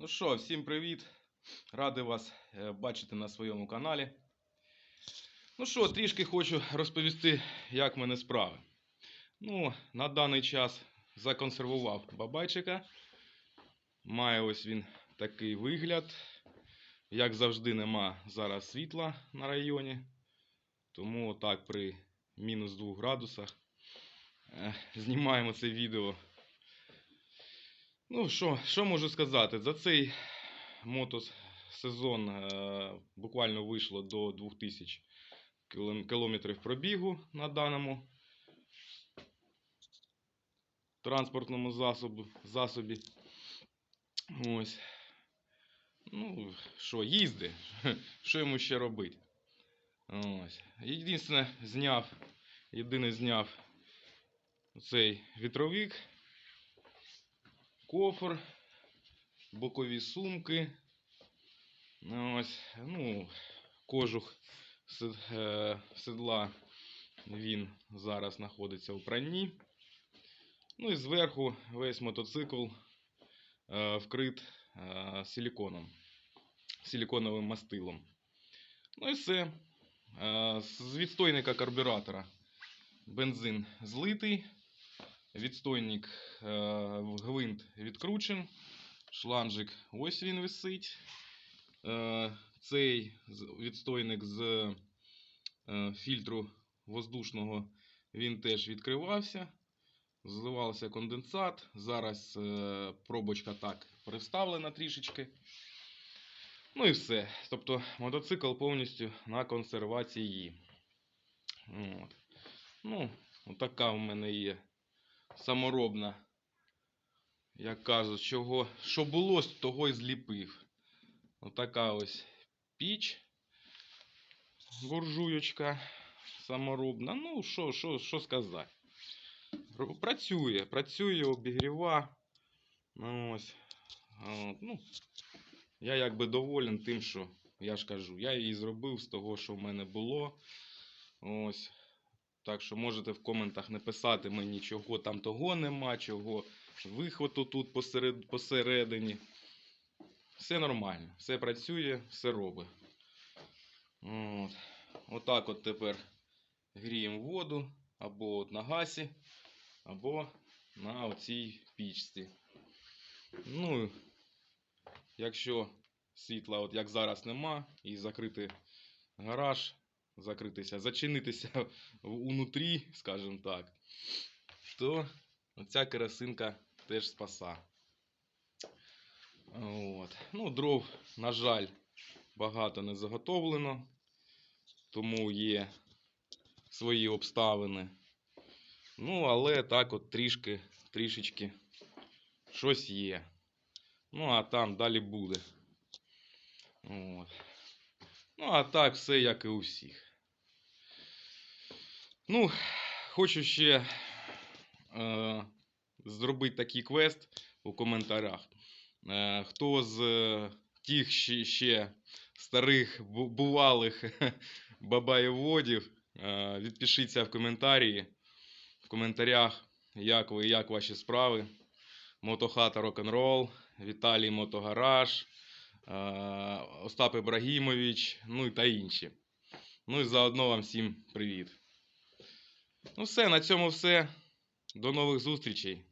Ну що, всім привіт! Радий вас е, бачити на своєму каналі. Ну що, трішки хочу розповісти, як в мене справи. Ну, на даний час законсервував бабайчика. Має ось він такий вигляд. Як завжди, нема зараз світла на районі. Тому отак при мінус 2 градусах е, знімаємо це відео. Ну, що, що можу сказати? За цей мотосезон е, буквально вийшло до 2000 кілометрів пробігу на даному транспортному засобу, засобі. Ось. Ну, що, їзди. Що йому ще робити? Ось. Єдине, зняв, єдине зняв цей вітровик кофр, бокові сумки. Ось, ну, кожух е, седла він зараз знаходиться у пранні. Ну і зверху весь мотоцикл е, вкрит е, силіконом, силіконовим мастилом. Ну і все. Е, з відстойника карбюратора бензин злитий. Відстойник е, в гвинт відкручен. Шланжик ось він висить. Е, цей відстойник з е, фільтру воздушного він теж відкривався. Зливався конденсат. Зараз пробочка так привставлена трішечки. Ну і все. Тобто мотоцикл повністю на консервації. От. Ну, отака у мене є саморобна. Як кажуть, чого, що було, того і зліпив. Отака ось піч. Буржуючка саморобна. Ну, що, що, що сказати. Працює, працює, обігріва. Ну, ось. Ну, я якби доволен тим, що я ж кажу, я її зробив з того, що в мене було. Ось. Так що можете в коментах написати мені, чого там того нема, чого виходу тут посеред, посередині. Все нормально, все працює, все робить. От. Отак от тепер гріємо воду або от на гасі, або на оцій пічці. Ну, якщо світла, от як зараз нема, і закрити гараж, закритися, зачинитися унутрі, скажімо так, то оця керосинка теж спаса. От. Ну, дров, на жаль, багато не заготовлено, тому є свої обставини. Ну, але так от трішки, трішечки щось є. Ну, а там далі буде. От. Ну, а так все як і у всіх. Ну, хочу ще е, зробити такий квест у коментарях. Е, хто з е, тих ще, ще старих бувалих бабаєводів, е, відпишіться в коментарі, в коментарях, як ви, як ваші справи. Мотохата Рок-н-Рол, Віталій Мотогараж, е, Остап Ібрагімович, ну і та інші. Ну і заодно вам всім привіт. Ну все, на цьому все. До нових зустрічей.